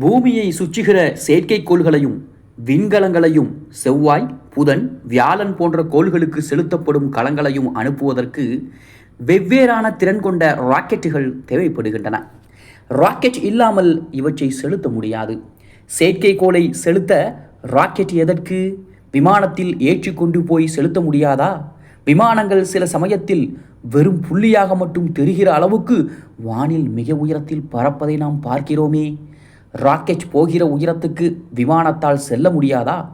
பூமியை சுற்றுகிற செயற்கைக்கோள்களையும் விண்கலங்களையும் செவ்வாய் புதன் வியாழன் போன்ற கோள்களுக்கு செலுத்தப்படும் கலங்களையும் அனுப்புவதற்கு வெவ்வேறான திறன் கொண்ட ராக்கெட்டுகள் தேவைப்படுகின்றன. ராக்கெட் இல்லாமல் இவற்றை செலுத்த முடியாது. செயற்கைக்கோளை செலுத்த ராக்கெட் எதற்கு? விமானத்தில் ஏற்றி கொண்டு போய் செலுத்த முடியாதா? விமானங்கள் சில சமயத்தில் வெறும் புள்ளியாக மட்டும் தெரிகிற அளவுக்கு வானில் மிக உயரத்தில் பறப்பதை நாம் பார்க்கிறோமே. ராக்கெட் போகிற உயரத்துக்கு விமானத்தால் செல்ல முடியாதா?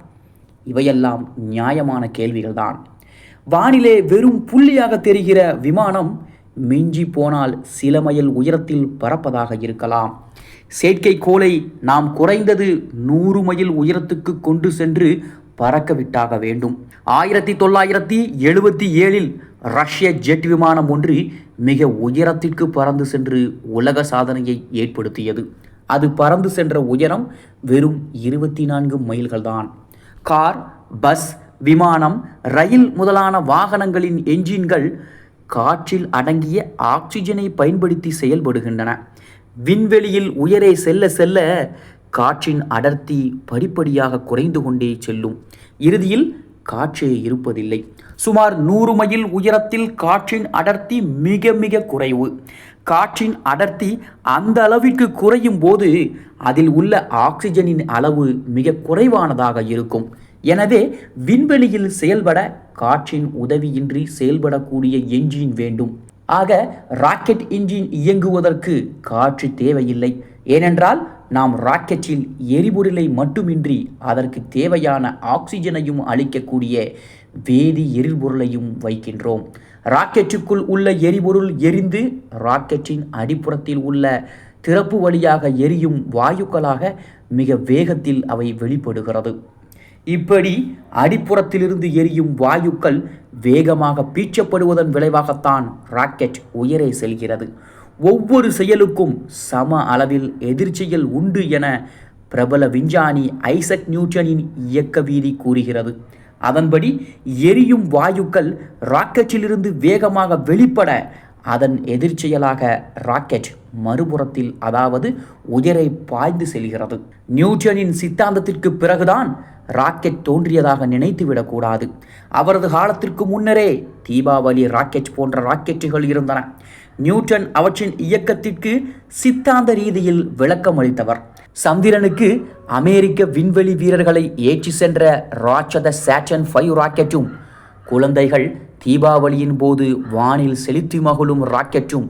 இவையெல்லாம் நியாயமான கேள்விகள்தான். வானிலே வெறும் புள்ளியாக தெரிகிற விமானம் மிஞ்சி போனால் சில மைல் உயரத்தில் பறப்பதாக இருக்கலாம். செயற்கைக்கோளை நாம் குறைந்தது நூறு மைல் உயரத்துக்கு கொண்டு சென்று பறக்க விட்டாக வேண்டும். ஆயிரத்தி தொள்ளாயிரத்தி எழுபத்தி ஏழில் ரஷ்ய ஜெட் விமானம் ஒன்று மிக உயரத்திற்கு பறந்து சென்று உலக சாதனையை ஏற்படுத்தியது. அது பறந்து சென்ற உயரம் வெறும் இருபத்தி நான்கு மைல்கள்தான். கார் பஸ் விமானம் ரயில் முதலான வாகனங்களின் என்ஜின்கள் காற்றில் அடங்கிய ஆக்சிஜனை பயன்படுத்தி செயல்படுகின்றன. விண்வெளியில் உயரே செல்ல செல்ல காற்றின் அடர்த்தி படிப்படியாக குறைந்து கொண்டே செல்லும். இறுதியில் காற்றே இருப்பதில்லை. சுமார் நூறு மைல் உயரத்தில் காற்றின் அடர்த்தி மிக மிக குறைவு. காற்றின் அடர்த்தி அந்த அளவிற்கு குறையும் போது அதில் உள்ள ஆக்சிஜனின் அளவு மிக குறைவானதாக இருக்கும். எனவே விண்வெளியில் செயல்பட காற்றின் உதவியின்றி செயல்படக்கூடிய என்ஜின் வேண்டும். ஆக ராக்கெட் இன்ஜின் இயங்குவதற்கு காற்று தேவையில்லை. ஏனென்றால் நாம் ராக்கெட்டில் எரிபொருளை மட்டுமின்றி அதற்கு தேவையான ஆக்சிஜனையும் அளிக்கக்கூடிய வேதி எரிபொருளையும் வைக்கின்றோம். ராக்கெட்டுக்குள் உள்ள எரிபொருள் எரிந்து ராக்கெட்டின் அடிப்புறத்தில் உள்ள திறப்பு வழியாக எரியும் வாயுக்களாக மிக வேகத்தில் அவை வெளிப்படுகிறது. இப்படி அடிப்புறத்திலிருந்து எரியும் வாயுக்கள் வேகமாக பீச்சப்படுவதன் விளைவாகத்தான் ராக்கெட் உயரே செல்கிறது. ஒவ்வொரு செயலுக்கும் சம அளவில் எதிர்ச்செயல் உண்டு என பிரபல விஞ்ஞானி ஐசக் நியூட்டனின் இயக்க வீதி கூறுகிறது. அதன்படி எரியும் வாயுக்கள் ராக்கெட்டிலிருந்து வேகமாக வெளிப்பட அதன் எதிர்ச்செயலாக ராக்கெட் மறுபுறத்தில் அதாவது உயரை பாய்ந்து செல்கிறது. நியூட்டனின் சித்தாந்தத்திற்கு பிறகுதான் ராக்கெட் தோன்றியதாக நினைத்துவிடக்கூடாது. அவரது காலத்திற்கு முன்னரே தீபாவளி ராக்கெட் போன்ற ராக்கெட்டுகள் இருந்தன. நியூட்டன் அவற்றின் இயக்கத்திற்கு சித்தாந்த ரீதியில் விளக்கம் அளித்தவர். சந்திரனுக்கு அமெரிக்க விண்வெளி வீரர்களை ஏற்றி சென்ற ராட்சத சேட்டன் ஃபைவ் ராக்கெட்டும் குழந்தைகள் தீபாவளியின் போது வானில் செலுத்தி மகிழும் ராக்கெட்டும்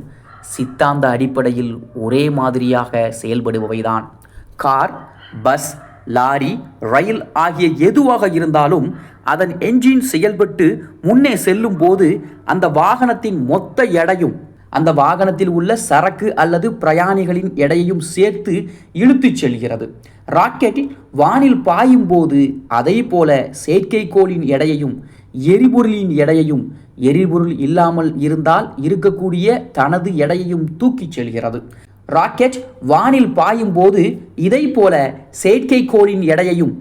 சித்தாந்த அடிப்படையில் ஒரே மாதிரியாக செயல்படுபவைதான். கார் பஸ் லாரி ரயில் ஆகிய எதுவாக இருந்தாலும் அதன் என்ஜின் செயல்பட்டு முன்னே செல்லும் போது அந்த வாகனத்தின் மொத்த எடையும் அந்த வாகனத்தில் உள்ள சரக்கு அல்லது பிரயாணிகளின் எடையையும் சேர்த்து இழுத்துச் செல்கிறது. ராக்கெட் வானில் பாயும் போது அதே போல செயற்கைக்கோளின் எடையையும் எரிபொருளின் எடையையும் எரிபொருள் இல்லாமல் இருந்தால் இருக்கக்கூடிய தனது எடையையும் தூக்கிச் செல்கிறது. ராக்கெட் வானில் பாயும் போது இதை போல செயற்கைக்கோளின் எடையையும்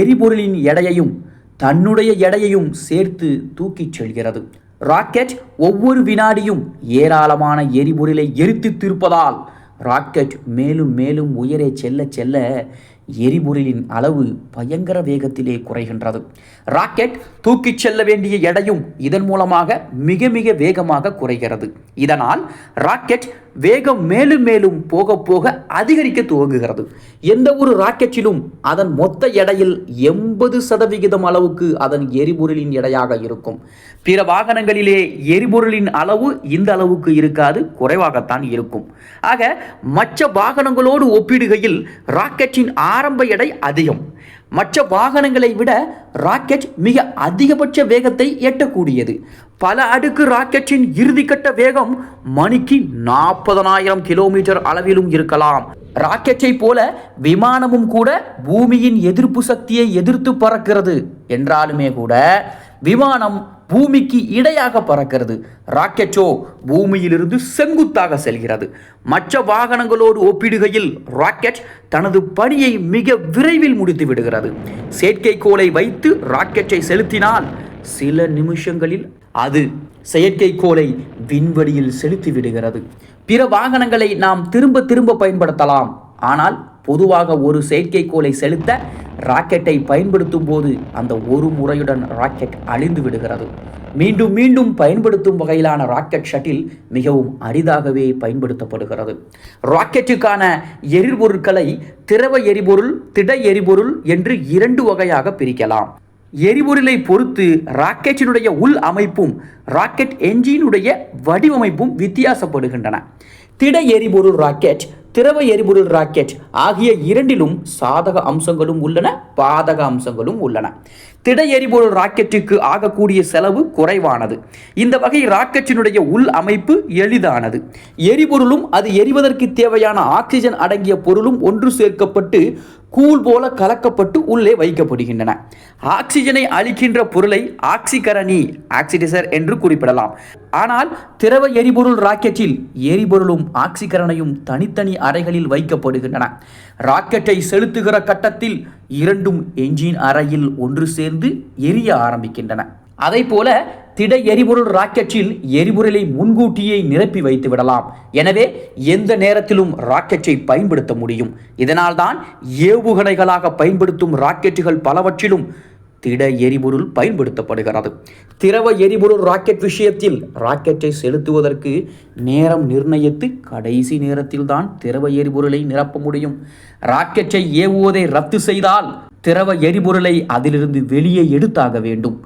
எரிபொருளின் எடையையும் தன்னுடைய எடையையும் சேர்த்து தூக்கிச் செல்கிறது. ராக்கெட் ஒவ்வொரு வினாடியும் ஏராளமான எரிபொருளை எரித்து தீர்ப்பதால் ராக்கெட் மேலும் மேலும் உயரே செல்ல செல்ல எரிபொருளின் அளவு பயங்கர வேகத்திலே குறைகின்றது. ராக்கெட் தூக்கிச் செல்ல வேண்டிய எடையும் இதன் மூலமாக மிக மிக வேகமாக குறைகிறது. இதனால் ராக்கெட் வேகம் மேலும் மேலும் போக போக அதிகரிக்க துவங்குகிறது. எந்த ஒரு ராக்கெட்டிலும் அதன் மொத்த எடையில் எண்பது சதவிகிதம் அளவுக்கு அதன் எரிபொருளின் எடையாக இருக்கும். பிற வாகனங்களிலே எரிபொருளின் அளவு இந்த அளவுக்கு இருக்காது குறைவாகத்தான் இருக்கும். ஆக மற்ற வாகனங்களோடு ஒப்பிடுகையில் ராக்கெட்டின் ஆரம்ப எடை அதிகம். மற்ற வாகனங்களை விட ராக்கெட் மிக அதிகபட்ச வேகத்தை எட்டக்கூடியது. பல அடுக்கு ராக்கெட்டின் இறுதிக்கட்ட வேகம் மணிக்கு நாற்பதனாயிரம் கிலோமீட்டர் அளவிலும் இருக்கலாம். ராக்கெட்டை போல விமானமும் கூட பூமியின் எதிர்ப்பு சக்தியை எதிர்த்து பறக்கிறது. என்றாலுமே கூட விமானம் பூமிக்கு இடையாக பறக்கிறது. ராக்கெட்டோ பூமியிலிருந்து செங்குத்தாக செல்கிறது. மற்ற வாகனங்களோடு ஒப்பிடுகையில் ராக்கெட் தனது பணியை மிக விரைவில் முடித்து விடுகிறது. செயற்கைக்கோளை வைத்து ராக்கெட்டை செலுத்தினால் சில நிமிஷங்களில் அது செயற்கைக்கோளை விண்வெளியில் செலுத்தி விடுகிறது. பிற வாகனங்களை நாம் திரும்ப திரும்ப பயன்படுத்தலாம். ஆனால் பொதுவாக ஒரு செயற்கைக்கோளை செலுத்த ராக்கெட்டை பயன்படுத்தும் போது அந்த ஒரு முறையுடன் ராக்கெட் அழிந்து விடுகிறது. மீண்டும் மீண்டும் பயன்படுத்தும் வகையிலான ராக்கெட் ஷட்டில் மிகவும் அரிதாகவே பயன்படுத்தப்படுகிறது. ராக்கெட்டுக்கான எரிபொருட்களை திரவ எரிபொருள் திட எரிபொருள் என்று இரண்டு வகையாக பிரிக்கலாம். எரிபொருளை பொறுத்து ராக்கெட்டினுடைய உள் அமைப்பும் ராக்கெட் என்ஜினுடைய வடிவமைப்பும் வித்தியாசப்படுகின்றன. திட எரிபொருள் ராக்கெட் திரவ எரிபொருள் ராக்கெட் ஆகிய இரண்டிலும் சாதக அம்சங்களும் உள்ளன பாதக அம்சங்களும் உள்ளன. திட எரிபொருள் ராக்கெட்டுக்கு ஆகக்கூடிய செலவு குறைவானது. இந்த வகை ராக்கெட்டினுடைய உள் அமைப்பு எளிதானது. எரிபொருளும் அது எரிவதற்கு தேவையான ஆக்சிஜன் அடங்கிய பொருளும் ஒன்று சேர்க்கப்பட்டு கூழ் போல கலக்கப்பட்டு உள்ளே வைக்கப்படுகின்றன. ஆக்சிஜனை அளிக்கின்ற பொருளை ஆக்சிகரணி ஆக்சிடைசர் என்று குறிப்பிடலாம். ஆனால் திரவ எரிபொருள் ராக்கெட்டில் எரிபொருளும் ஆக்சிகரணையும் தனித்தனி அறைகளில் வைக்கப்படுகின்றன. ராக்கெட்டை செலுத்துகிற கட்டத்தில் இரண்டும் என்ஜின் அறையில் ஒன்று சேர்ந்து எரிய ஆரம்பிக்கின்றன. அதை போல திட எரிபொருள் ராக்கெட்டில் எரிபொருளை முன்கூட்டியே நிரப்பி வைத்து விடலாம். எனவே எந்த நேரத்திலும் ராக்கெட்டை பயன்படுத்த முடியும். இதனால்தான் ஏவுகணைகளாக பயன்படுத்தும் ராக்கெட்டுகள் பலவற்றிலும் திட எரிபொருள் பயன்படுத்தப்படுகிறது. திரவ எரிபொருள் ராக்கெட் விஷயத்தில் ராக்கெட்டை செலுத்துவதற்கு நேரம் நிர்ணயித்து கடைசி நேரத்தில் தான் திரவ எரிபொருளை நிரப்ப முடியும். ராக்கெட்டை ஏவுவதை ரத்து செய்தால் திரவ எரிபொருளை அதிலிருந்து வெளியே எடுத்தாக வேண்டும்.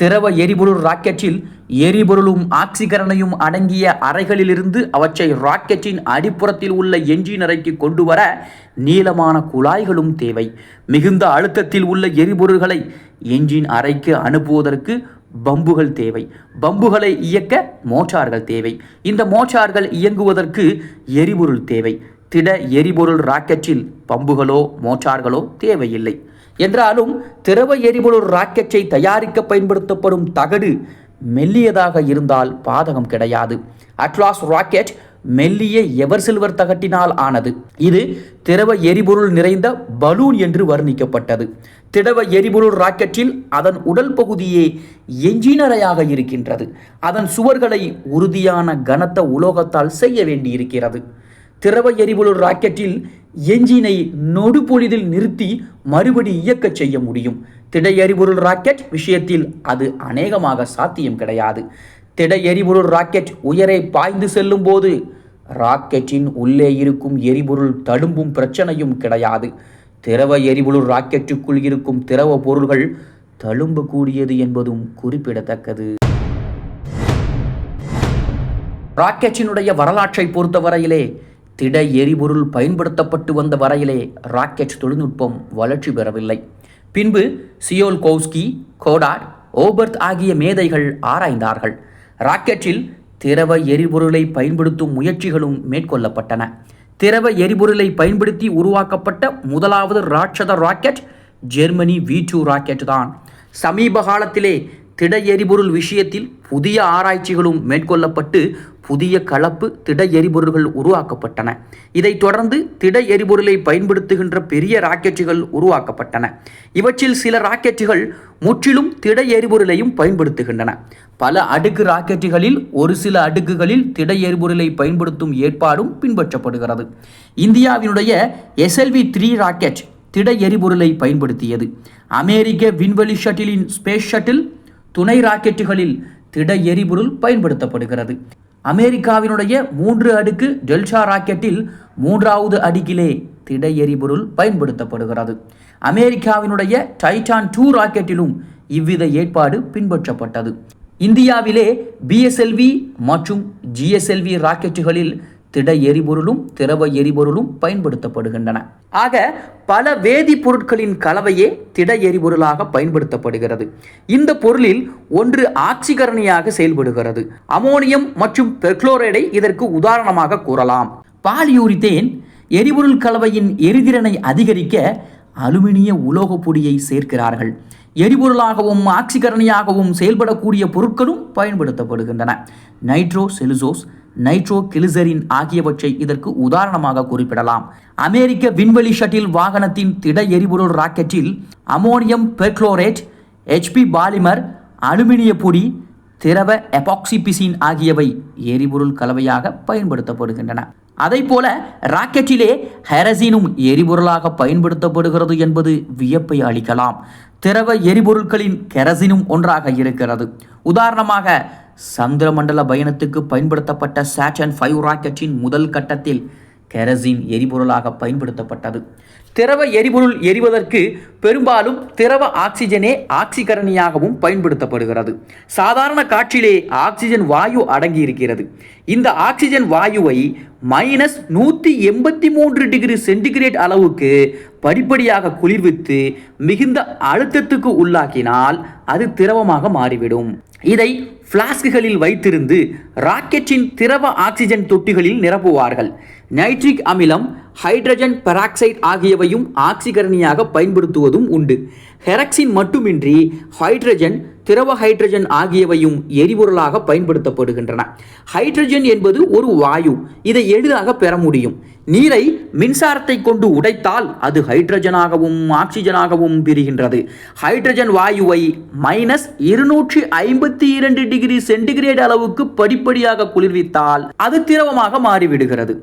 திரவ எரிபொருள் ராக்கெட்டில் எரிபொருளும் ஆக்சிகரனையும் அடங்கிய அறைகளிலிருந்து அவற்றை ராக்கெட்டின் அடிப்புறத்தில் உள்ள என்ஜின் அறைக்கு கொண்டு வர நீளமான குழாய்களும் தேவை. மிகுந்த அழுத்தத்தில் உள்ள எரிபொருள்களை என்ஜின் அறைக்கு அனுப்புவதற்கு பம்புகள் தேவை. பம்புகளை இயக்க மோட்டார்கள் தேவை. இந்த மோட்டார்கள் இயங்குவதற்கு எரிபொருள் தேவை. திட எரிபொருள் ராக்கெட்டில் பம்புகளோ மோட்டார்களோ தேவையில்லை. என்றாலும் திரவ எரிபொருள் ராக்கெட்டை தயாரிக்க பயன்படுத்தப்படும் தகடு மெல்லியதாக இருந்தால் பாதகம் கிடையாது. அட்லாஸ் ராக்கெட் மெல்லிய எவர் சில்வர் தகட்டினால் ஆனது. இது திரவ எரிபொருள் நிறைந்த பலூன் என்று வர்ணிக்கப்பட்டது. திரவ எரிபொருள் ராக்கெட்டில் அதன் உடல் பகுதியே என்ஜினரையாக இருக்கின்றது. அதன் சுவர்களை உறுதியான கனத்த உலோகத்தால் செய்ய வேண்டியிருக்கிறது. திரவ எரிபொருள் ராக்கெட்டில் என்ஜினை நொடுபொழுதில் நிறுத்தி மறுபடி இயக்கச் செய்ய முடியும். திட எரிபொருள் ராக்கெட் விஷயத்தில் அது அநேகமாக சாத்தியம் கிடையாது. திட எரிபொருள் ராக்கெட் உயரை பாய்ந்து செல்லும் போது ராக்கெட்டின் உள்ளே இருக்கும் எரிபொருள் தடும்பும் பிரச்சனையும் கிடையாது. திரவ எரிபொருள் ராக்கெட்டுக்குள் இருக்கும் திரவ பொருள்கள் தழும்பக்கூடியது என்பதும் குறிப்பிடத்தக்கது. ராக்கெட்டினுடைய வரலாற்றை பொறுத்தவரையிலே திட எரிபொருள் பயன்படுத்தப்பட்டு வந்த வரையிலே ராக்கெட் தொழில்நுட்பம் வளர்ச்சி பெறவில்லை. பின்பு சியோல் கோவ்ஸ்கி கோடாட் ஓபர்த் ஆகிய மேதைகள் ஆராய்ந்தார்கள். ராக்கெட்டில் திரவ எரிபொருளை பயன்படுத்தும் முயற்சிகளும் மேற்கொள்ளப்பட்டன. திரவ எரிபொருளை பயன்படுத்தி உருவாக்கப்பட்ட முதலாவது ராட்சத rocket Germany V two rocket தான். சமீப காலத்திலே திட எரிபொருள் விஷயத்தில் புதிய ஆராய்ச்சிகளும் மேற்கொள்ளப்பட்டு புதிய கலப்பு திட எரிபொருள்கள் உருவாக்கப்பட்டன. இதைத் தொடர்ந்து திட எரிபொருளை பயன்படுத்துகின்ற பெரிய ராக்கெட்டுகள் உருவாக்கப்பட்டன. இவற்றில் சில ராக்கெட்டுகள் முற்றிலும் திட எரிபொருளையும் பயன்படுத்துகின்றன. பல அடுக்கு ராக்கெட்டுகளில் ஒரு சில அடுக்குகளில் திட எரிபொருளை பயன்படுத்தும் ஏற்பாடும் பின்பற்றப்படுகிறது. இந்தியாவினுடைய எஸ்எல்வி த்ரீ ராக்கெட் திட எரிபொருளை பயன்படுத்தியது. அமெரிக்க விண்வெளி ஷட்டிலின் ஸ்பேஸ் ஷட்டில் துணை ராக்கெட்டுகளில் திட எரிபொருள் பயன்படுத்தப்படுகிறது. அமெரிக்காவினுடைய மூன்று அடுக்கு டெல்ஷா ராக்கெட்டில் மூன்றாவது அடுக்கிலே திட எரிபொருள் பயன்படுத்தப்படுகிறது. அமெரிக்காவினுடைய டைட்டான் டூ ராக்கெட்டிலும் இவ்வித ஏற்பாடு பின்பற்றப்பட்டது. இந்தியாவிலே பிஎஸ்எல்வி மற்றும் ஜிஎஸ்எல்வி ராக்கெட்டுகளில் திட எரிபொருளும் திரவ எரிபொருளும் பயன்படுத்தப்படுகின்றன. ஆக பல வேதிப்பொருட்களின் கலவையே திட எரிபொருளாக பயன்படுத்தப்படுகிறது. இந்த பொருளில் ஒன்று ஆக்சிகரணியாக செயல்படுகிறது. அமோனியம் மற்றும் பெர்க்ளோரைடை இதற்கு உதாரணமாக கூறலாம். பாலியூரித்தேன் எரிபொருள் கலவையின் எரிதிறனை அதிகரிக்க அலுமினிய உலோகப் பொடியை சேர்க்கிறார்கள். எரிபொருளாகவும் ஆக்சிகரணியாகவும் செயல்படக்கூடிய பொருட்களும் பயன்படுத்தப்படுகின்றன. நைட்ரோ செலுசோஸ் நைட்ரோ கிளிசரின் ஆகியவற்றை இதற்கு உதாரணமாக குறிப்பிடலாம். அமெரிக்க விண்வெளி ஷட்டில் வாகனத்தின் திட எரிபொருள் ராக்கெட்டில் அமோனியம் பெர்க்ளோரேட் ஹெச்பி பாலிமர் அலுமினிய பொடி திரவ எபாக்சிபிசின் ஆகியவை எரிபொருள் கலவையாக பயன்படுத்தப்படுகின்றன. அதை போல ராக்கெட்டிலே ஹெரசினும் எரிபொருளாக பயன்படுத்தப்படுகிறது என்பது வியப்பை அளிக்கலாம். திரவ எரிபொருட்களின் கெரசினும் ஒன்றாக இருக்கிறது. உதாரணமாக சந்திரமண்டல பயணத்துக்கு பயன்படுத்தப்பட்ட சாட்டன் ஃபைவ் ராக்கெட்டின் முதல் கட்டத்தில் கெரசின் எரிபொருளாக பயன்படுத்தப்பட்டது. திரவ எரிபொருள் எரிவதற்கு பெரும்பாலும் திரவ ஆக்சிஜனே ஆக்சிகரணியாகவும் பயன்படுத்தப்படுகிறது. சாதாரண காற்றிலே ஆக்சிஜன் வாயு அடங்கி இருக்கிறது இந்த ஆக்சிஜன் வாயுவை மைனஸ் நூற்றி எண்பத்தி மூன்று டிகிரி சென்டிகிரேட் அளவுக்கு படிப்படியாக குளிர்வித்து மிகுந்த அழுத்தத்துக்கு உள்ளாக்கினால் அது திரவமாக மாறிவிடும். இதை ஃப்ளாஸ்குகளில் வைத்திருந்து ராக்கெட்டின் திரவ ஆக்சிஜன் தொட்டிகளில் நிரப்புவார்கள். நைட்ரிக் அமிலம் ஹைட்ரஜன் பெராக்சைடு ஆகியவையும் ஆக்சிகரணியாக பயன்படுத்துவதும் உண்டு. ஹெரக்சின் மட்டுமின்றி ஹைட்ரஜன் திரவ ஹைட்ரஜன் ஆகியவையும் எரிபொருளாக பயன்படுத்தப்படுகின்றன. ஹைட்ரஜன் என்பது ஒரு வாயு. இதை எளிதாக பெற முடியும். நீரை மின்சாரத்தை கொண்டு உடைத்தால் அது ஹைட்ரஜனாகவும் ஆக்சிஜனாகவும் பிரிகின்றது. ஹைட்ரஜன் வாயுவை மைனஸ் இருநூற்றி ஐம்பத்தி இரண்டு டிகிரி சென்டிகிரேட் அளவுக்கு படிப்படியாக குளிர்வித்தால் அது திரவமாக மாறிவிடுகிறது.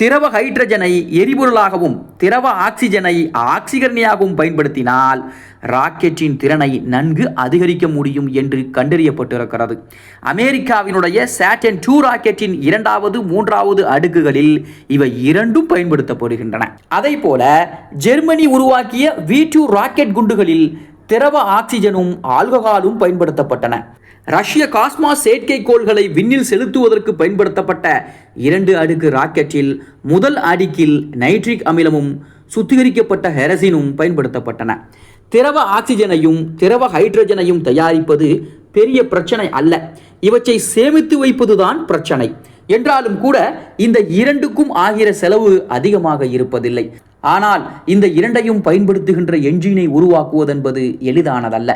திரவ ஹைட்ரஜனை எரிபொருளாகவும் திரவ ஆக்சிஜனை ஆக்சிகரணியாகவும் பயன்படுத்தினால் ராக்கெட்டின் திறனை நன்கு அதிகரிக்க முடியும் என்று கண்டறியப்பட்டிருக்கிறது. அமெரிக்காவினுடைய சாட்டன் டூ ராக்கெட்டின் இரண்டாவது மூன்றாவது அடுக்குகளில் இவை இரண்டும் பயன்படுத்தப்படுகின்றன. அதை போல ஜெர்மனி உருவாக்கிய வி டூ ராக்கெட் குண்டுகளில் திரவ ஆக்சிஜனும் ஆல்கஹாலும் பயன்படுத்தப்பட்டன. ரஷ்ய காஸ்மாஸ் செயற்கைக்கோள்களை விண்ணில் செலுத்துவதற்கு பயன்படுத்தப்பட்ட இரண்டு அடுக்கு ராக்கெட்டில் முதல் அடுக்கில் நைட்ரிக் அமிலமும் சுத்திகரிக்கப்பட்ட ஹெரசினும் பயன்படுத்தப்பட்டன. திரவ ஆக்சிஜனையும் திரவ ஹைட்ரஜனையும் தயாரிப்பது பெரிய பிரச்சனை அல்ல. இவற்றை சேமித்து வைப்பதுதான் பிரச்சனை. என்றாலும் கூட இந்த இரண்டுக்கும் ஆகிற செலவு அதிகமாக இருப்பதில்லை. ஆனால் இந்த இரண்டையும் பயன்படுத்துகின்ற என்ஜினை உருவாக்குவதென்பது எளிதானதல்ல.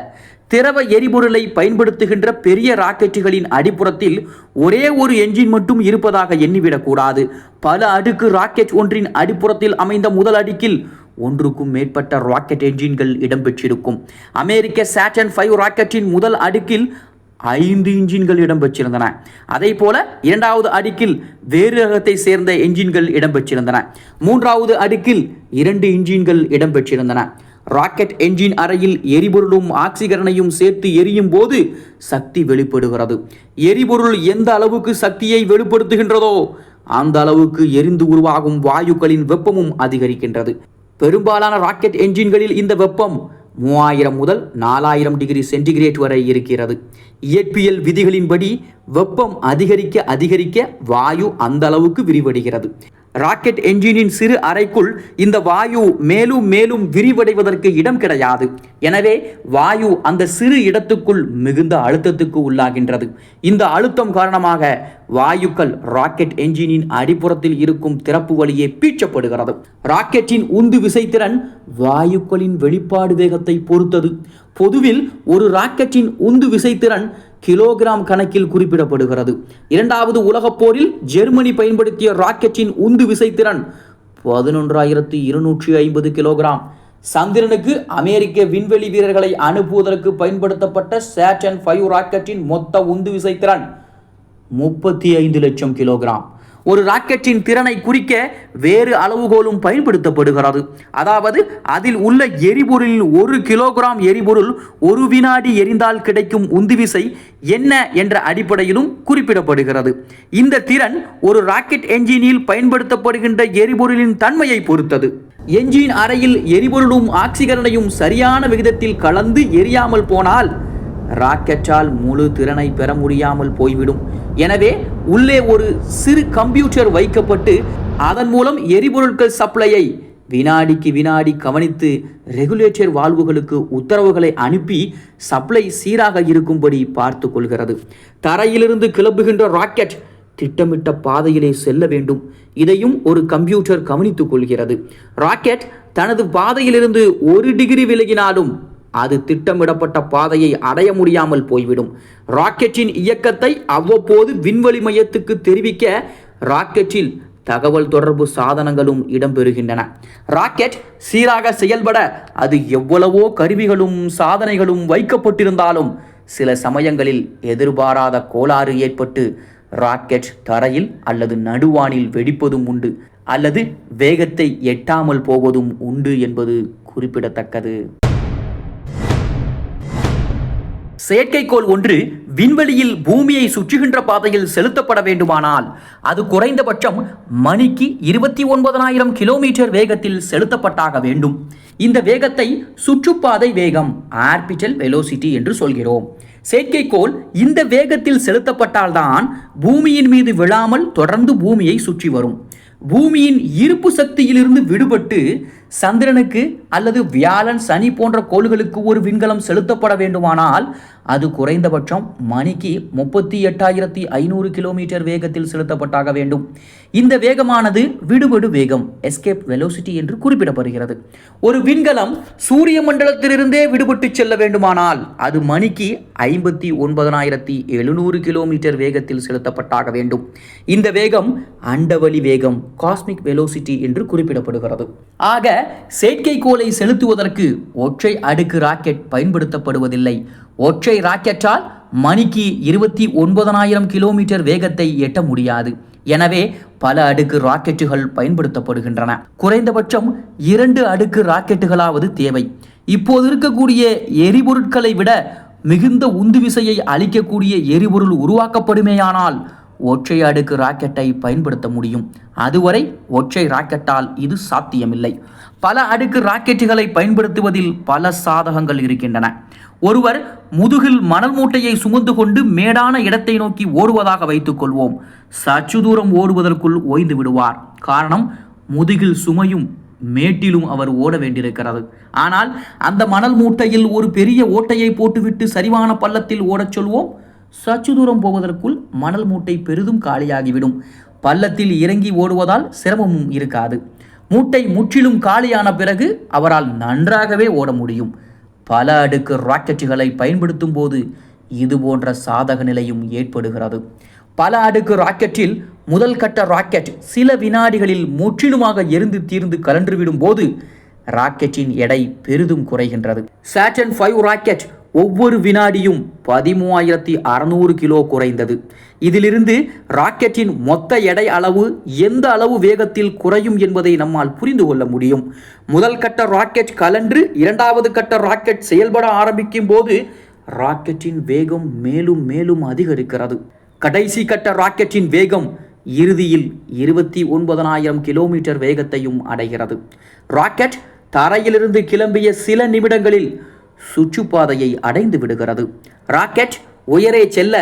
திரவ எரிபொருளை பயன்படுத்துகின்ற பெரிய ராக்கெட்டுகளின் அடிப்புறத்தில் ஒரே ஒரு என்ஜின் மட்டும் இருப்பதாக எண்ணிவிடக்கூடாது. பல அடுக்கு ராக்கெட் ஒன்றின் அடிப்புறத்தில் அமைந்த முதல் அடுக்கில் ஒன்றுக்கும் மேற்பட்ட ராக்கெட் என்ஜின்கள் இடம்பெற்றிருக்கும். அமெரிக்க சாட்டன் ஃபைவ் ராக்கெட்டின் முதல் அடுக்கில் ஐந்து இன்ஜின்கள் இடம்பெற்றிருந்தன. அதே போல இரண்டாவது அடுக்கில் வேறு ரகத்தை சேர்ந்த என்ஜின்கள் இடம்பெற்றிருந்தன. மூன்றாவது அடுக்கில் இரண்டு இன்ஜின்கள் இடம்பெற்றிருந்தன. ராக்கெட் என்ஜின் அறையில் எரிபொருளும் ஆக்சிகரனையும் சேர்த்து எரியும் போது சக்தி வெளிப்படுகிறது. எரிபொருள் எந்த அளவுக்கு சக்தியை வெளிப்படுத்துகின்றதோ அந்த அளவுக்கு எரிந்து உருவாகும் வாயுக்களின் வெப்பமும் அதிகரிக்கின்றது. பெரும்பாலான ராக்கெட் என்ஜின்களில் இந்த வெப்பம் மூவாயிரம் முதல் நாலாயிரம் டிகிரி சென்டிகிரேட் வரை இருக்கிறது. இயற்பியல் விதிகளின்படி வெப்பம் அதிகரிக்க அதிகரிக்க வாயு அந்த அளவுக்கு விரிவடைகிறது. ராக்கெட் என்ஜினின் சிறு அறைக்குள் இந்த வாயு மேலும் மேலும் விரிவடைவதற்கு இடம் கிடையாது. எனவே வாயு அந்த சிறு இடத்துக்குள் மிகுந்த அழுத்தத்துக்கு உள்ளாகின்றது. இந்த அழுத்தம் காரணமாக வாயுக்கள் ராக்கெட் என்ஜினின் அடிப்புறத்தில் இருக்கும் திறப்பு வழியே பீச்சப்படுகிறது. ராக்கெட்டின் உந்து விசைத்திறன் வாயுக்களின் வெளிப்பாடு வேகத்தை பொறுத்தது. பொதுவில் ஒரு ராக்கெட்டின் உந்து விசைத்திறன் கிலோகிராம் கணக்கில் குறிப்பிடப்படுகிறது. இரண்டாவது உலகப் போரில் ஜெர்மனி பயன்படுத்திய ராக்கெட்டின் உந்து விசைத்திறன் பதினொன்றாயிரத்தி இருநூற்றி ஐம்பது கிலோகிராம். சந்திரனுக்கு அமெரிக்க விண்வெளி வீரர்களை அனுப்புவதற்கு பயன்படுத்தப்பட்ட சேட்டன் ஃபைவ் ராக்கெட்டின் மொத்த உந்து விசைத்திறன் முப்பத்தி ஐந்து லட்சம் கிலோகிராம். ஒரு ராக்கெட்டின் திறனை குறிக்க வேறு அளவுகோலும் பயன்படுத்தப்படுகிறது. அதாவது அதில் உள்ள எரிபொருளில் ஒரு கிலோகிராம் எரிபொருள் ஒரு வினாடி எரிந்தால் கிடைக்கும் உந்துவிசை என்ன என்ற அடிப்படையிலும் குறிப்பிடப்படுகிறது. இந்த திறன் ஒரு ராக்கெட் என்ஜினில் பயன்படுத்தப்படுகின்ற எரிபொருளின் தன்மையை பொறுத்தது. என்ஜின் அறையில் எரிபொருளும் ஆக்சிகரனையும் சரியான விகிதத்தில் கலந்து எரியாமல் போனால் ராக்கெட்டால் முழு திறனை பெற முடியாமல் போய்விடும். எனவே உள்ளே ஒரு சிறு கம்ப்யூட்டர் வைக்கப்பட்டு அதன் மூலம் எரிபொருட்கள் சப்ளையை வினாடிக்கு வினாடி கவனித்து ரெகுலேட்டர் வால்வுகளுக்கு உத்தரவுகளை அனுப்பி சப்ளை சீராக இருக்கும்படி பார்த்து கொள்கிறது. தரையிலிருந்து கிளம்புகின்ற ராக்கெட் திட்டமிட்ட பாதையிலே செல்ல வேண்டும். இதையும் ஒரு கம்ப்யூட்டர் கவனித்துக் கொள்கிறது. ராக்கெட் தனது பாதையிலிருந்து ஒரு டிகிரி விலகினாலும் அது திட்டமிடப்பட்ட பாதையை அடைய முடியாமல் போய்விடும். ராக்கெட்டின் இயக்கத்தை அவ்வப்போது விண்வெளி மையத்துக்கு தெரிவிக்க ராக்கெட்டில் தகவல் தொடர்பு சாதனங்களும் இடம்பெறுகின்றன. ராக்கெட் சீராக செயல்பட அது எவ்வளவோ கருவிகளும் சாதனைகளும் வைக்கப்பட்டிருந்தாலும் சில சமயங்களில் எதிர்பாராத கோளாறு ஏற்பட்டு ராக்கெட் தரையில் அல்லது நடுவானில் வெடிப்பதும் உண்டு. அல்லது வேகத்தை எட்டாமல் போவதும் உண்டு என்பது குறிப்பிடத்தக்கது. செயற்கைக்கோள் ஒன்று விண்வெளியில் பூமியை சுற்றுகின்ற பாதையில் செலுத்தப்பட வேண்டுமானால் அது குறைந்தபட்சம் மணிக்கு இருபத்தி ஒன்பதனாயிரம் கிலோமீட்டர் வேகத்தில் செலுத்தப்பட்டாக வேண்டும். இந்த வேகத்தை சுற்றுப்பாதை வேகம் ஆர்பிட்டல் வெலோசிட்டி என்று சொல்கிறோம். செயற்கைக்கோள் இந்த வேகத்தில் செலுத்தப்பட்டால்தான் பூமியின் மீது விழாமல் தொடர்ந்து பூமியை சுற்றி வரும். பூமியின் இருப்பு சக்தியிலிருந்து விடுபட்டு சந்திரனுக்கு அல்லது வியாழன் சனி போன்ற கோள்களுக்கு ஒரு விண்கலம் செலுத்தப்பட வேண்டுமானால் அது குறைந்தபட்சம் மணிக்கு முப்பத்தி எட்டாயிரத்தி ஐநூறு கிலோமீட்டர் வேகத்தில் செலுத்தப்பட்டாக வேண்டும். இந்த வேகமானது விடுபடு வேகம் எஸ்கேப் வெலோசிட்டி என்று குறிப்பிடப்படுகிறது. ஒரு விண்கலம் சூரிய மண்டலத்திலிருந்தே விடுபட்டு செல்ல வேண்டுமானால் அது மணிக்கு ஐம்பத்தி ஒன்பதனாயிரத்தி எழுநூறு கிலோமீட்டர் வேகத்தில் செலுத்தப்பட்டாக வேண்டும். இந்த வேகம் அண்டவழி வேகம் காஸ்மிக் வெலோசிட்டி என்று குறிப்பிடப்படுகிறது. ஆக செயற்கைக்கோளை செலுத்துவதற்கு ஒற்றை அடுக்கு ராக்கெட் பயன்படுத்தப்படுவதில்லை. ஒற்றை ராக்கெட்டால் மணிக்கு இருபத்தி ஒன்பதனாயிரம் கிலோமீட்டர் வேகத்தை எட்ட முடியாது. எனவே பல அடுக்கு ராக்கெட்டுகள் பயன்படுத்தப்படுகின்றன. குறைந்தபட்சம் இரண்டு அடுக்கு ராக்கெட்டுகளாவது தேவை. இப்போது இருக்கக்கூடிய எரிபொருட்களை விட மிகுந்த உந்து விசையை அளிக்கக்கூடிய எரிபொருள் உருவாக்கப்படுமேயானால் ஒற்றை அடுக்கு ராக்கெட்டை பயன்படுத்த முடியும். அதுவரை ஒற்றை ராக்கெட்டால் இது சாத்தியமில்லை. பல அடுக்கு ராக்கெட்டுகளை பயன்படுத்துவதில் பல சாதகங்கள் இருக்கின்றன. ஒருவர் முதுகில் மணல் மூட்டையை சுமந்து கொண்டு மேடான இடத்தை நோக்கி ஓடுவதாக வைத்துக் கொள்வோம். சற்று தூரம் ஓடுவதற்குள் ஓய்ந்து விடுவார். காரணம் முதுகில் சுமையும் மேட்டிலும் அவர் ஓட வேண்டியிருக்கிறது. ஆனால் அந்த மணல் மூட்டையில் ஒரு பெரிய ஓட்டையை போட்டுவிட்டு சரிவான பள்ளத்தில் ஓடச் சொல்வோம். சற்று தூரம் போவதற்குள் மணல் மூட்டை பெரிதும் காலியாகிவிடும். பள்ளத்தில் இறங்கி ஓடுவதால் சிரமமும் இருக்காது. மூட்டை முற்றிலும் காலியான பிறகு அவரால் நன்றாகவே ஓட முடியும். பல அடுக்கு ராக்கெட்டுகளை பயன்படுத்தும் போது இது போன்ற சாதக நிலையும் ஏற்படுகிறது. பல அடுக்கு ராக்கெட்டில் முதல் கட்ட ராக்கெட் சில வினாடிகளில் முற்றிலுமாக எரிந்து தீர்ந்து கலன்றுவிடும் போது ராக்கெட்டின் எடை பெரிதும் குறைகின்றது. சாட்டன் ஃபைவ் ராக்கெட் ஒவ்வொரு வினாடியும் பதிமூவாயிரத்தி அறநூறு கிலோ குறைந்தது. இதிலிருந்து ராக்கெட்டின் மொத்த எடை அளவு எந்த அளவு வேகத்தில் குறையும் என்பதை நம்மால் புரிந்து கொள்ள முடியும். முதல் கட்ட ராக்கெட் கலன்று இரண்டாவது கட்ட ராக்கெட் செயல்பட ஆரம்பிக்கும் போது ராக்கெட்டின் வேகம் மேலும் மேலும் அதிகரிக்கிறது. கடைசி கட்ட ராக்கெட்டின் வேகம் இறுதியில் இருபத்தி ஒன்பதனாயிரம் கிலோமீட்டர் வேகத்தையும் அடைகிறது. ராக்கெட் தரையிலிருந்து கிளம்பிய சில நிமிடங்களில் சுற்றுப்பாதையை அடைந்து விடுகிறது. ராக்கெட் உயரே செல்ல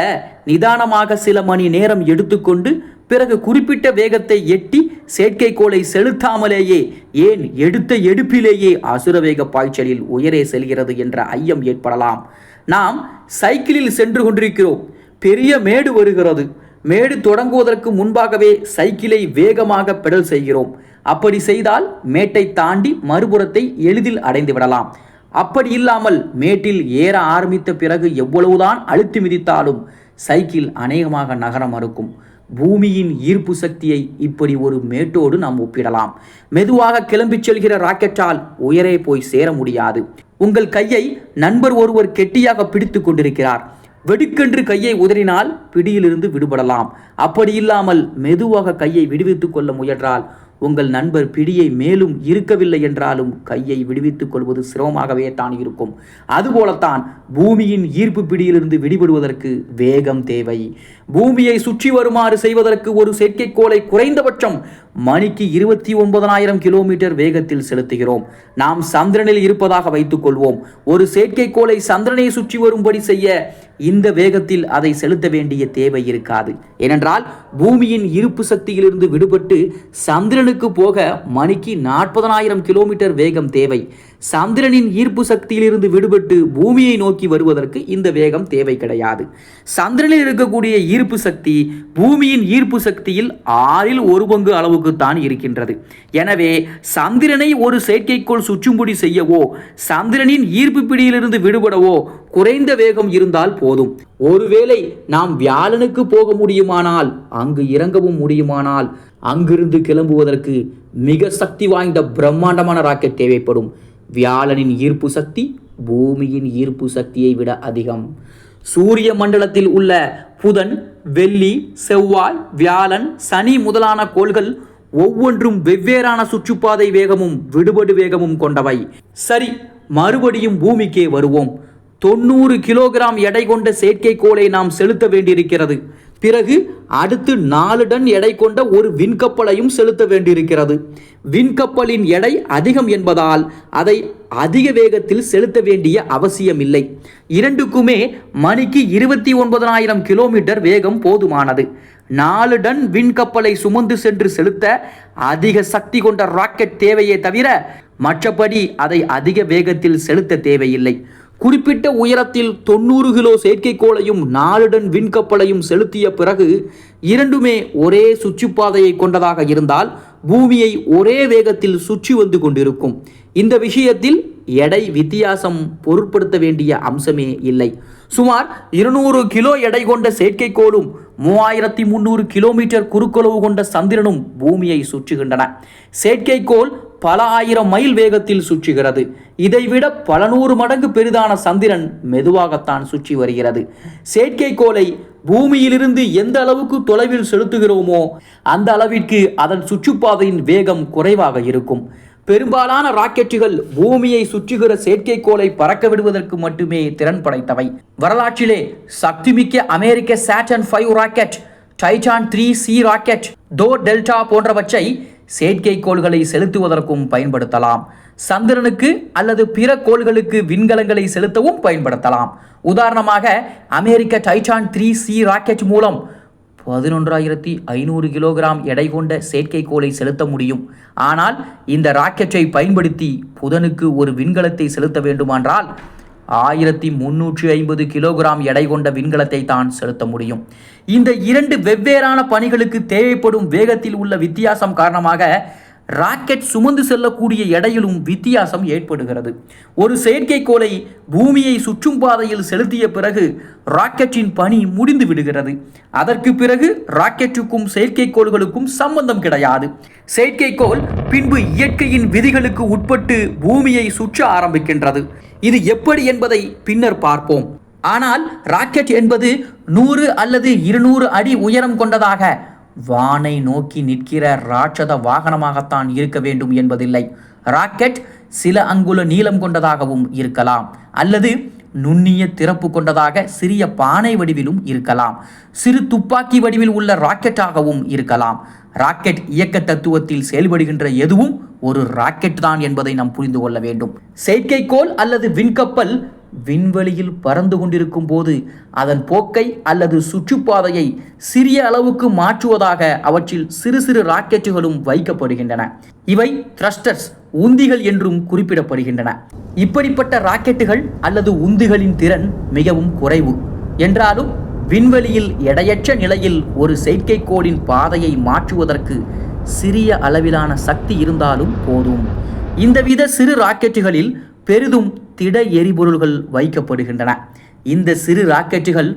நிதானமாக சில மணி நேரம் எடுத்துக்கொண்டு பிறகு குறிப்பிட்ட வேகத்தை எட்டி செயற்கைக்கோளை செலுத்தாமலேயே ஏன் எடுத்த எடுப்பிலேயே அசுரவேக பாய்ச்சலில் உயரே செல்கிறது என்ற ஐயம் ஏற்படலாம். நாம் சைக்கிளில் சென்று கொண்டிருக்கிறோம். பெரிய மேடு வருகிறது. மேடு தொடங்குவதற்கு முன்பாகவே சைக்கிளை வேகமாக பெடல் செய்கிறோம். அப்படி செய்தால் மேட்டை தாண்டி மறுபுறத்தை எளிதில் அடைந்து விடலாம். அப்படி இல்லாமல் மேட்டில் ஏற ஆரம்பித்த பிறகு எவ்வளவுதான் அழுத்தி மிதித்தாலும் சைக்கிள் அநேகமாக நகர மறுக்கும். பூமியின் ஈர்ப்பு சக்தியை இப்படி ஒரு மேட்டோடு நாம் ஒப்பிடலாம். மெதுவாக கிளம்பிச் செல்கிற ராக்கெட்டால் உயரே போய் சேர முடியாது. உங்கள் கையை நண்பர் ஒருவர் கெட்டியாக பிடித்து கொண்டிருக்கிறார். வெடுக்கென்று கையை உதறினால் பிடியிலிருந்து விடுபடலாம். அப்படி இல்லாமல் மெதுவாக கையை விடுவித்துக் கொள்ள முயன்றால் உங்கள் நண்பர் பிடியை மேலும் இருக்கவில்லை என்றாலும் கையை விடுவித்துக் கொள்வது சிரமமாகவே தான் இருக்கும். அதுபோலத்தான் பூமியின் ஈர்ப்பு பிடியிலிருந்து விடுபடுவதற்கு வேகம் தேவை. பூமியை சுற்றி வருமாறு செய்வதற்கு ஒரு செயற்கைக்கோளை குறைந்தபட்சம் மணிக்கு இருபத்தி ஒன்பதனாயிரம் கிலோமீட்டர் வேகத்தில் செலுத்துகிறோம். நாம் சந்திரனில் இருப்பதாக வைத்துக் கொள்வோம். ஒரு செயற்கைக்கோளை சந்திரனை சுற்றி வரும்படி செய்ய இந்த வேகத்தில் அதை செலுத்த வேண்டிய தேவை இருக்காது. ஏனென்றால் பூமியின் இருப்பு சக்தியிலிருந்து விடுபட்டு சந்திரனுக்கு போக மணிக்கு நாற்பதனாயிரம் கிலோமீட்டர் வேகம் தேவை. சந்திரனின் ஈர்ப்பு சக்தியிலிருந்து விடுபட்டு பூமியை நோக்கி வருவதற்கு இந்த வேகம் தேவை கிடையாது. சந்திரனில் இருக்கக்கூடிய ஈர்ப்பு சக்தி பூமியின் ஈர்ப்பு சக்தியில் ஆறில் ஒரு பங்கு அளவுக்கு தான் இருக்கின்றது. எனவே சந்திரனை ஒரு செயற்கைக்கோள் சுற்றும்படி செய்யவோ சந்திரனின் ஈர்ப்பு பிடியிலிருந்து விடுபடவோ குறைந்த வேகம் இருந்தால் போதும். ஒருவேளை நாம் வியாழனுக்கு போக முடியுமானால் அங்கு இறங்கவும் முடியுமானால் அங்கிருந்து கிளம்புவதற்கு மிக சக்தி வாய்ந்த பிரம்மாண்டமான ராக்கெட் தேவைப்படும். வியாழனின் ஈர்ப்பு சக்தி பூமியின் ஈர்ப்பு சக்தியை விட அதிகம். சூரிய மண்டலத்தில் உள்ள புதன் வெள்ளி செவ்வாய் வியாழன் சனி முதலான கோள்கள் ஒவ்வொன்றும் வெவ்வேறான சுற்றுப்பாதை வேகமும் விடுபடு வேகமும் கொண்டவை. சரி மறுபடியும் பூமிக்கே வருவோம். தொண்ணூறு கிலோகிராம் எடை கொண்ட செயற்கைக்கோளை நாம் செலுத்த வேண்டியிருக்கிறது. பிறகு அடுத்து நாலு டன் எடை கொண்ட ஒரு விண்கப்பலையும் செலுத்த வேண்டியிருக்கிறது. விண்கப்பலின் எடை அதிகம் என்பதால் அதை அதிக வேகத்தில் செலுத்த வேண்டிய அவசியம் இல்லை இரண்டுக்குமே மணிக்கு இருபத்தி ஒன்பதனாயிரம் கிலோமீட்டர் வேகம் போதுமானது. நாலு டன் விண்கப்பலை சுமந்து சென்று செலுத்த அதிக சக்தி கொண்ட ராக்கெட் தேவையே தவிர மற்றபடி அதை அதிக வேகத்தில் செலுத்த தேவையில்லை. குறிப்பிட்ட உயரத்தில் தொண்ணூறு கிலோ செயற்கைக்கோளையும் நாலு டன் விண்கப்பலையும் செலுத்திய பிறகு இரண்டுமே ஒரே சுற்றுப்பாதையை கொண்டதாக இருந்தால் பூமியை ஒரே வேகத்தில் சுற்றி வந்து கொண்டிருக்கும். இந்த விஷயத்தில் எடை வித்தியாசம் பொருட்படுத்த வேண்டிய அம்சமே இல்லை. சுமார் இருநூறு கிலோ எடை கொண்ட செயற்கைக்கோளும் மூவாயிரத்தி முந்நூறு கிலோமீட்டர் குறுக்களவு கொண்ட சந்திரனும் பூமியை சுற்றுகின்றன. செயற்கைக்கோள் பல ஆயிரம் மைல் வேகத்தில் சுற்றுகிறது. இதைவிட பல நூறு மடங்கு பெரிதான சந்திரன் மெதுவாகத்தான் சுற்றி வருகிறது. செயற்கைக்கோளை பூமியிலிருந்து எந்த அளவுக்கு தொலைவில் செலுத்துகிறோமோ அந்த அளவிற்கு அதன் சுற்றுப்பாதையின் வேகம் குறைவாக இருக்கும். பெரும்பாலான ராக்கெட்டுகள் பூமியை சுற்றுகிற செயற்கைக்கோளை பறக்க விடுவதற்கு மட்டுமே திறன் படைத்தவை. வரலாற்றிலே சக்திமிக்க அமெரிக்க Saturn five rocket Titan three C rocket Thor Delta போன்றவற்றை செயற்கைக்கோள்களை செலுத்துவதற்கும் பயன்படுத்தலாம். சந்திரனுக்கு அல்லது பிற கோள்களுக்கு விண்கலங்களை செலுத்தவும் பயன்படுத்தலாம். உதாரணமாக அமெரிக்க டைட்டான் த்ரீ சி ராக்கெட் மூலம் பதினொன்றாயிரத்தி ஐநூறு கிலோகிராம் எடை கொண்ட செயற்கைக்கோளை செலுத்த முடியும். ஆனால் இந்த ராக்கெட்டை பயன்படுத்தி புதனுக்கு ஒரு விண்கலத்தை செலுத்த வேண்டுமென்றால் ஆயிரத்தி முன்னூற்றி ஐம்பது கிலோகிராம் எடை கொண்ட விண்கலத்தை தான் செலுத்த முடியும். இந்த இரண்டு வெவ்வேறான பணிகளுக்கு தேவைப்படும் வேகத்தில் உள்ள வித்தியாசம் காரணமாக ராக்கெட் சுமந்து செல்லக்கூடிய எடையிலும் வித்தியாசம் ஏற்படுகிறது. ஒரு செயற்கைக்கோளை பூமியை சுற்றும் பாதையில் செலுத்திய பிறகு ராக்கெட்டின் பணி முடிந்து விடுகிறது. அதற்கு பிறகு ராக்கெட்டுக்கும் செயற்கைக்கோள்களுக்கும் சம்பந்தம் கிடையாது. செயற்கைக்கோள் பின்பு இயற்கையின் விதிகளுக்கு உட்பட்டு பூமியை சுற்ற ஆரம்பிக்கின்றது. இது எப்படி என்பதை பின்னர் பார்ப்போம். ஆனால் ராக்கெட் என்பது நூறு அல்லது இருநூறு அடி உயரம் கொண்டதாக வானை நோக்கி நிற்கிற ராட்சத வாகனமாகத்தான் இருக்க வேண்டும் என்பதில்லை. ராக்கெட் சில அங்குல நீளம் கொண்டதாகவும் இருக்கலாம். அல்லது நுண்ணிய திறப்பு கொண்டதாக சிறிய பானை வடிவிலும் இருக்கலாம். சிறு துப்பாக்கி வடிவில் உள்ள ராக்கெட்டாகவும் இருக்கலாம். ராக்கெட் இயக்க தத்துவத்தில் செயல்படுகின்ற எதுவும் ஒரு ராக்கெட் தான் என்பதை நாம் புரிந்து கொள்ள வேண்டும். செயற்கைக்கோள் அல்லது விண்கப்பல் விண்வெளியில் பறந்து கொண்டிருக்கும் போது அதன் போக்கை அல்லது சுற்றுப்பாதையை சிறிய அளவுக்கு மாற்றுவதாக அவற்றில் சிறு சிறு ராக்கெட்டுகளும் வைக்கப்படுகின்றன. இவை த்ரஸ்டர்ஸ் உந்திகள் என்றும் குறிப்பிடப்படுகின்றன. இப்படிப்பட்ட ராக்கெட்டுகள் அல்லது உந்திகளின் திறன் மிகவும் குறைவு. என்றாலும் விண்வெளியில் எடையற்ற நிலையில் ஒரு செயற்கைக்கோளின் பாதையை மாற்றுவதற்கு சிறிய அளவிலான சக்தி இருந்தாலும் போதும். இந்தவித சிறு ராக்கெட்டுகளில் பெரிதும் திட எரிபொருள்கள் வைக்கப்படுகின்றன. இந்த சிறு ராக்கெட்டுகள்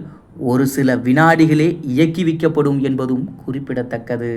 ஒரு சில வினாடிகளே இயக்கி வைக்கப்படும் என்பதும் குறிப்பிடத்தக்கது.